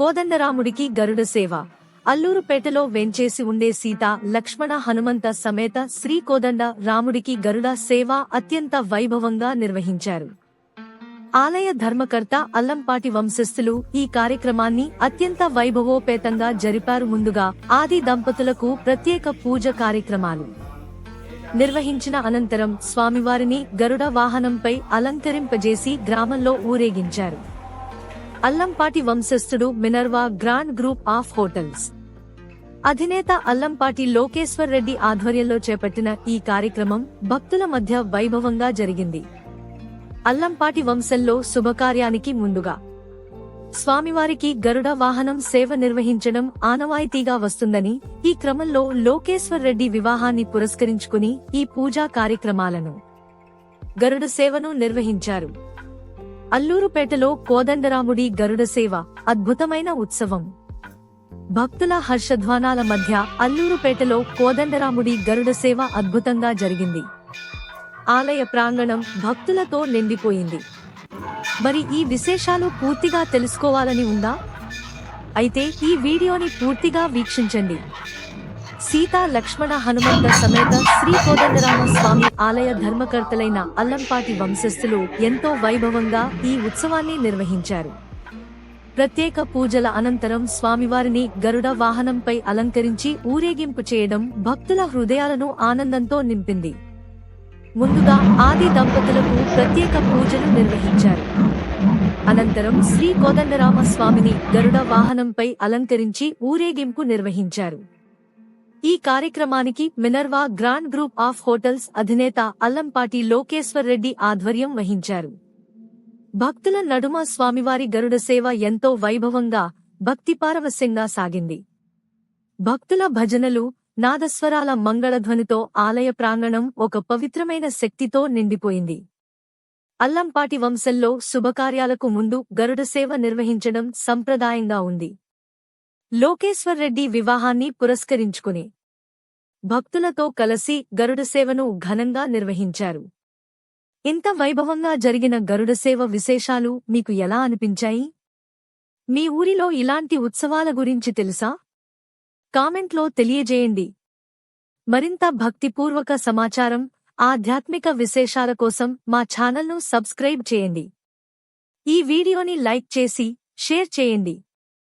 కోదండరాముడికి గరుడ సేవ. అల్లూరుపేటలో వెంచేసి ఉండే సీత లక్ష్మణ హనుమంత సమేత శ్రీ కోదండ రాముడికి గరుడ సేవ అత్యంత వైభవంగా నిర్వహించారు. ఆలయ ధర్మకర్త అల్లంపాటి వంశస్థులు ఈ కార్యక్రమాన్ని అత్యంత వైభవోపేతంగా జరిపారు. ముందుగా ఆది దంపతులకు ప్రత్యేక పూజ కార్యక్రమాలు నిర్వహించిన అనంతరం స్వామివారిని గరుడ వాహనంపై అలంకరింపజేసి గ్రామంలో ఊరేగించారు. Allampati వంశస్థుడు Minerva grand group of hotels. అధినేత అల్లంపాటి లోకేశ్వర్ రెడ్డి ఆధ్వర్యంలో చేపట్టిన ఈ కార్యక్రమం భక్తుల మధ్య వైభవంగా జరిగింది. అల్లంపాటి వంశంలో శుభకార్యానికి ముందుగా. స్వామివారికి గరుడ వాహనం సేవ నిర్వహించడం ఆనవాయితీగా వస్తుందని ఈ క్రమంలో లోకేశ్వర్ రెడ్డి వివాహాన్ని పురస్కరించుకుని ఈ పూజా కార్యక్రమాలను గరుడ సేవను నిర్వహించారు. అల్లూరుపేటలో కోదండరాముడి గరుడ సేవ అద్భుతమైన ఉత్సవం. భక్తుల హర్షధ్వానాల మధ్య అల్లూరుపేటలో కోదండరాముడి గరుడ సేవ అద్భుతంగా జరిగింది. ఆలయ ప్రాంగణం భక్తులతో నిండిపోయింది. మరి ఈ విశేషాలు పూర్తిగా తెలుసుకోవాలని ఉందా? అయితే ఈ వీడియోని పూర్తిగా వీక్షించండి. సీతా లక్ష్మణ హనుమంత సమేత శ్రీ కోదండరామ స్వామి ఆలయ ధర్మకర్తలైన అల్లంపాటి వంశస్థులు ఎంతో వైభవంగా ఈ ఉత్సవాన్ని నిర్వహించారు. ప్రత్యేక పూజల అనంతరం స్వామివారిని గరుడ వాహనంపై అలంకరించి ఊరేగింపు చేయడం భక్తుల హృదయాలను ఆనందంతో నింపింది. ముందుగా ఆది దంపతులకు ప్రత్యేక పూజలు నిర్వహించారు. అనంతరం శ్రీ కోదండరామ స్వామిని గరుడ వాహనంపై అలంకరించి ఊరేగింపు నిర్వహించారు. ఈ కార్యక్రమానికి Minerva grand group of hotels అధినేత అల్లంపాటి లోకేశ్వర్ రెడ్డి ఆధ్వర్యం వహించారు. భక్తుల నడుమ స్వామివారి గరుడ సేవ ఎంతో వైభవంగా భక్తిపారవస్యంగా సాగింది. భక్తుల భజనలు నాదస్వరాల మంగళధ్వనితో ఆలయ ప్రాంగణం ఒక పవిత్రమైన శక్తితో నిండిపోయింది. అల్లంపాటి వంశంలో శుభకార్యాలకు ముందు గరుడ సేవ నిర్వహించడం సంప్రదాయంగా ఉంది. రెడ్డి వివాహాన్ని పురస్కరించుకుని భక్తులతో కలసి గరుడ సేవను ఘనంగా నిర్వహించారు. ఇంత వైభవంగా జరిగిన గరుడ సేవ విశేషాలు మీకు ఎలా అనిపించాయి? మీ ఊరిలో ఇలాంటి ఉత్సవాల గురించి తెలుసా? కామెంట్లో తెలియజేయండి. మరింత భక్తిపూర్వక సమాచారం ఆధ్యాత్మిక విశేషాల కోసం మా ఛానల్ను సబ్స్క్రైబ్ చేయండి. ఈ వీడియోని లైక్ చేసి షేర్ చేయండి.